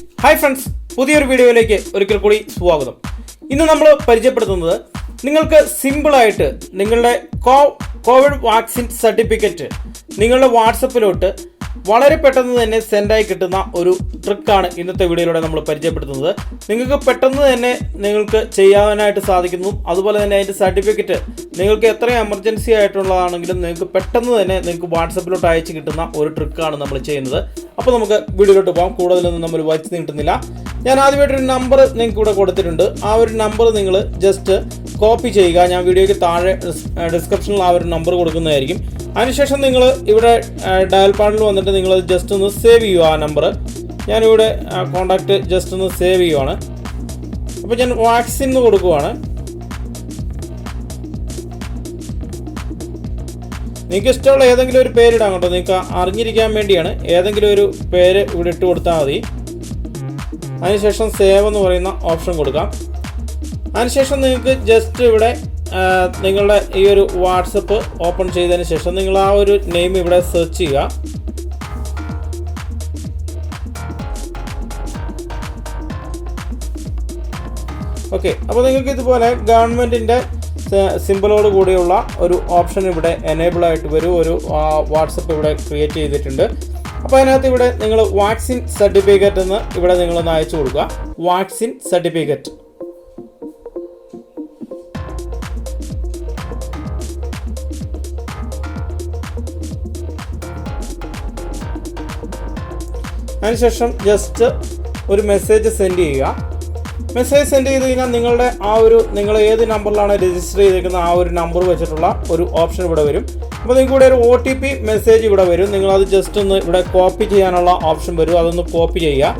Hi friends പുതിയൊരു വീഡിയോയിലേക്ക് ഒരിക്കൽ കൂടി സ്വാഗതം. ഇന്ന് നമ്മൾ പരിചയപ്പെടുത്തുന്നത് നിങ്ങൾക്ക് സിമ്പിളായിട്ട് നിങ്ങളുടെ കോവിഡ് വാക്സിൻ സർട്ടിഫിക്കറ്റ് നിങ്ങളുടെ വാട്സപ്പിലോട്ട് വളരെ പെട്ടെന്ന് തന്നെ സെൻഡായി കിട്ടുന്ന ഒരു ട്രിക്കാണ് ഇന്നത്തെ വീഡിയോയിലൂടെ നമ്മൾ പരിചയപ്പെടുത്തുന്നത്. നിങ്ങൾക്ക് പെട്ടെന്ന് തന്നെ നിങ്ങൾക്ക് ചെയ്യാനായിട്ട് സാധിക്കുന്നു. അതുപോലെ തന്നെ അതിന്റെ സർട്ടിഫിക്കറ്റ് നിങ്ങൾക്ക് എത്ര എമർജൻസി ആയിട്ടുള്ളതാണെങ്കിലും നിങ്ങൾക്ക് പെട്ടെന്ന് തന്നെ നിങ്ങൾക്ക് വാട്സപ്പിലോട്ട് അയച്ച് കിട്ടുന്ന ഒരു ട്രിക്കാണ് നമ്മൾ ചെയ്യുന്നത്. അപ്പോൾ നമുക്ക് വീഡിയോയിലോട്ട് പോകാം കൂടുതലൊന്നും നമ്മൾ വായിച്ച് നീട്ടുന്നില്ല. ഞാൻ ആദ്യമായിട്ടൊരു നമ്പർ നിങ്ങൾക്ക് ഇവിടെ കൊടുത്തിട്ടുണ്ട്. ആ ഒരു നമ്പർ നിങ്ങൾ ജസ്റ്റ് കോപ്പി ചെയ്യുക. ഞാൻ വീഡിയോയ്ക്ക് താഴെ ഡിസ്ക്രിപ്ഷനിൽ ആ ഒരു നമ്പർ കൊടുക്കുന്നതായിരിക്കും. അതിനുശേഷം നിങ്ങൾ ഇവിടെ ഡയൽ പാഡിൽ വന്നിട്ട് നിങ്ങൾ ജസ്റ്റ് ഒന്ന് സേവ് ചെയ്യുക ആ നമ്പർ ഞാനിവിടെ കോണ്ടാക്ട് ജസ്റ്റ് ഒന്ന് സേവ് ചെയ്യുവാണ്. അപ്പോൾ ഞാൻ വാക്സിൻ എന്ന് കൊടുക്കുവാണ്. നിങ്ങൾക്ക് ഇഷ്ടമുള്ള ഏതെങ്കിലും ഒരു പേരിടാം കേട്ടോ. നിങ്ങൾക്ക് അറിഞ്ഞിരിക്കാൻ വേണ്ടിയാണ്. ഏതെങ്കിലും ഒരു പേര് ഇവിടെ ഇട്ട് കൊടുത്താൽ മതി. അതിനുശേഷം സേവ് എന്ന് പറയുന്ന ഓപ്ഷൻ കൊടുക്കാം. അതിനുശേഷം നിങ്ങൾക്ക് ജസ്റ്റ് ഇവിടെ നിങ്ങളുടെ ഈ ഒരു വാട്സപ്പ് ഓപ്പൺ ചെയ്തതിന് ശേഷം നിങ്ങൾ ആ ഒരു നെയിം ഇവിടെ സെർച്ച് ചെയ്യുക. ഓക്കെ അപ്പോൾ നിങ്ങൾക്ക് ഇതുപോലെ ഗവൺമെന്റിന്റെ സിമ്പിളോട് കൂടിയുള്ള ഒരു ഓപ്ഷൻ ഇവിടെ എനേബിൾ ആയിട്ട് വരും. ഒരു വാട്സപ്പ് ഇവിടെ ക്രിയേറ്റ് ചെയ്തിട്ടുണ്ട്. അപ്പോൾ അതിനകത്ത് ഇവിടെ നിങ്ങൾ വാക്സിൻ സർട്ടിഫിക്കറ്റ് എന്ന് ഇവിടെ നിങ്ങളൊന്ന് അയച്ചു കൊടുക്കുക. Vaccine certificate. അതിനുശേഷം ജസ്റ്റ് ഒരു മെസ്സേജ് സെൻഡ് ചെയ്യുക. മെസ്സേജ് സെൻഡ് ചെയ്ത് കഴിഞ്ഞാൽ നിങ്ങളുടെ ആ ഒരു നിങ്ങൾ ഏത് നമ്പറിലാണ് രജിസ്റ്റർ ചെയ്തിരിക്കുന്ന ആ ഒരു നമ്പർ വെച്ചിട്ടുള്ള ഒരു ഓപ്ഷൻ ഇവിടെ വരും. അപ്പോൾ നിങ്ങൾക്ക് ഇവിടെ ഒരു ഒ ടി പി മെസ്സേജ് ഇവിടെ വരും. നിങ്ങളത് ജസ്റ്റ് ഒന്ന് ഇവിടെ കോപ്പി ചെയ്യാനുള്ള ഓപ്ഷൻ വരും. അതൊന്ന് കോപ്പി ചെയ്യുക.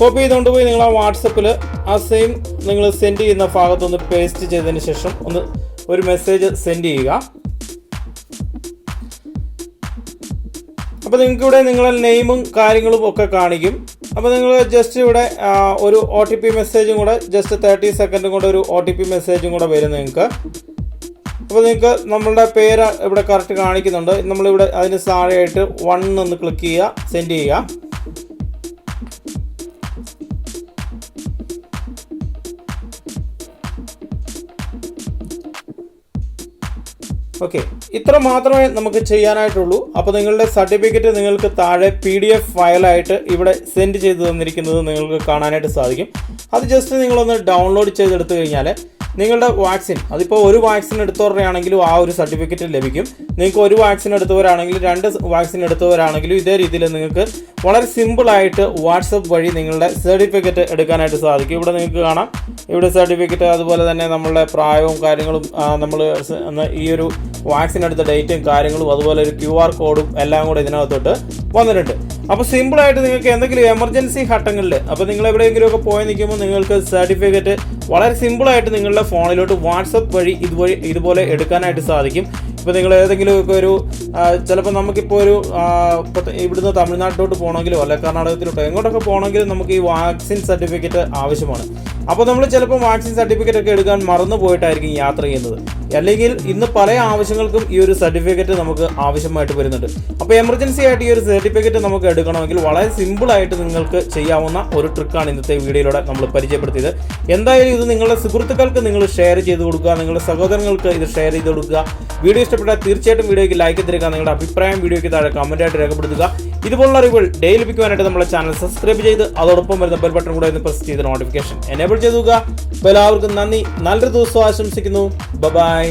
കോപ്പി ചെയ്തുകൊണ്ട് പോയി നിങ്ങൾ ആ വാട്സപ്പിൽ ആ സെയിം നിങ്ങൾ സെൻഡ് ചെയ്യുന്ന ഭാഗത്തൊന്ന് പേസ്റ്റ് ചെയ്തതിന് ശേഷം ഒന്ന് ഒരു മെസ്സേജ് സെൻഡ് ചെയ്യുക. അപ്പോൾ നിങ്ങൾക്ക് ഇവിടെ നിങ്ങളുടെ നെയിമും കാര്യങ്ങളും ഒക്കെ കാണിക്കും. അപ്പോൾ നിങ്ങൾ ജസ്റ്റ് ഇവിടെ ഒരു ഒ ടി പി മെസ്സേജും കൂടെ ജസ്റ്റ് തേർട്ടി സെക്കൻഡും കൂടെ ഒരു ഒ ടി പി മെസ്സേജും കൂടെ വരും നിങ്ങൾക്ക്. അപ്പോൾ നിങ്ങൾക്ക് നമ്മളുടെ പേര് ഇവിടെ കറക്റ്റ് കാണിക്കുന്നുണ്ട്. നമ്മളിവിടെ അതിന് താഴെയായിട്ട് വൺ എന്ന് ക്ലിക്ക് ചെയ്യുക സെൻഡ് ചെയ്യുക. ഓക്കെ ഇത്ര മാത്രമേ നമുക്ക് ചെയ്യാനായിട്ടുള്ളൂ. അപ്പോൾ നിങ്ങളുടെ സർട്ടിഫിക്കറ്റ് നിങ്ങൾക്ക് താഴെ പി ഡി എഫ് ഫയലായിട്ട് ഇവിടെ സെൻഡ് ചെയ്ത് തന്നിരിക്കുന്നത് നിങ്ങൾക്ക് കാണാനായിട്ട് സാധിക്കും. അത് ജസ്റ്റ് നിങ്ങളൊന്ന് ഡൗൺലോഡ് ചെയ്തെടുത്തു കഴിഞ്ഞാൽ നിങ്ങളുടെ വാക്സിൻ അതിപ്പോൾ ഒരു വാക്സിൻ എടുത്തവരാണെങ്കിലും ആ ഒരു സർട്ടിഫിക്കറ്റ് ലഭിക്കും. നിങ്ങൾക്ക് ഒരു വാക്സിൻ എടുത്തവരാണെങ്കിലും രണ്ട് വാക്സിൻ എടുത്തവരാണെങ്കിലും ഇതേ രീതിയിൽ നിങ്ങൾക്ക് വളരെ സിമ്പിളായിട്ട് വാട്സപ്പ് വഴി നിങ്ങളുടെ സർട്ടിഫിക്കറ്റ് എടുക്കാനായിട്ട് സാധിക്കും. ഇവിടെ നിങ്ങൾക്ക് കാണാം. ഇവിടെ സർട്ടിഫിക്കറ്റ് അതുപോലെ തന്നെ നമ്മളുടെ പ്രായവും കാര്യങ്ങളും നമ്മൾ ഈ ഒരു വാക്സിൻ എടുത്ത ഡേറ്റും കാര്യങ്ങളും അതുപോലെ ഒരു ക്യു ആർ കോഡും എല്ലാം കൂടെ ഇതിനകത്തോട്ട് വന്നിട്ടുണ്ട്. അപ്പോൾ സിമ്പിളായിട്ട് നിങ്ങൾക്ക് എന്തെങ്കിലും എമർജൻസി ഘട്ടങ്ങളിൽ അപ്പോൾ നിങ്ങൾ എവിടെയെങ്കിലുമൊക്കെ പോയി നിൽക്കുമ്പോൾ നിങ്ങൾക്ക് സർട്ടിഫിക്കറ്റ് വളരെ സിമ്പിളായിട്ട് നിങ്ങളുടെ ഫോണിലോട്ട് വാട്സപ്പ് വഴി ഇതുവഴി ഇതുപോലെ എടുക്കാനായിട്ട് സാധിക്കും. ഇപ്പോൾ നിങ്ങൾ ഏതെങ്കിലുമൊക്കെ ഒരു ചിലപ്പോൾ നമുക്കിപ്പോൾ ഒരു ഇവിടുന്ന് തമിഴ്നാട്ടിലോട്ട് പോകണമെങ്കിലോ അല്ലെ കർണാടകത്തിലോട്ടോ എങ്ങോട്ടൊക്കെ പോകണമെങ്കിലും നമുക്ക് ഈ വാക്സിൻ സർട്ടിഫിക്കറ്റ് ആവശ്യമാണ്. അപ്പോൾ നമ്മൾ ചിലപ്പോൾ വാക്സിൻ സർട്ടിഫിക്കറ്റ് ഒക്കെ എടുക്കാൻ മറന്നു പോയിട്ടായിരിക്കും യാത്ര ചെയ്യുന്നത്. അല്ലെങ്കിൽ ഇന്ന് പല ആവശ്യങ്ങൾക്കും ഈ ഒരു സർട്ടിഫിക്കറ്റ് നമുക്ക് ആവശ്യമായിട്ട് വരുന്നുണ്ട്. അപ്പോൾ എമർജൻസി ആയിട്ട് ഈ ഒരു സർട്ടിഫിക്കറ്റ് നമുക്ക് എടുക്കണമെങ്കിൽ വളരെ സിമ്പിളായിട്ട് നിങ്ങൾക്ക് ചെയ്യാവുന്ന ഒരു ട്രിക്കാണ് ഇന്നത്തെ വീഡിയോയിലൂടെ നമ്മൾ പരിചയപ്പെടുത്തിയത്. എന്തായാലും ഇത് നിങ്ങളുടെ സുഹൃത്തുക്കൾക്ക് നിങ്ങൾ ഷെയർ ചെയ്ത് കൊടുക്കുക നിങ്ങളുടെ സഹോദരങ്ങൾക്ക് ഇത് ഷെയർ ചെയ്ത് കൊടുക്കുക. വീഡിയോ ഇഷ്ടപ്പെട്ടാൽ തീർച്ചയായിട്ടും വീഡിയോയ്ക്ക് ലൈക്ക് തരിക നിങ്ങളുടെ അഭിപ്രായം വീഡിയോയ്ക്ക് താഴെ കമന്റ് ആയിട്ട് രേഖപ്പെടുത്തുക. ഇതുപോലുള്ള അറിവുകൾ ഡെയിലി ലഭിക്കുവാനായിട്ട് നമ്മുടെ ചാനൽ സബ്സ്ക്രൈബ് ചെയ്ത് അതോടൊപ്പം വരുന്ന ബെൽ ബട്ടൺ കൂടെ ഒന്ന് പ്രസ് ചെയ്ത് നോട്ടിഫിക്കേഷൻ എനേബിൾ ചെയ്തുക. എല്ലാവർക്കും നന്ദി. നല്ലൊരു ദിവസം ആശംസിക്കുന്നു. ബൈ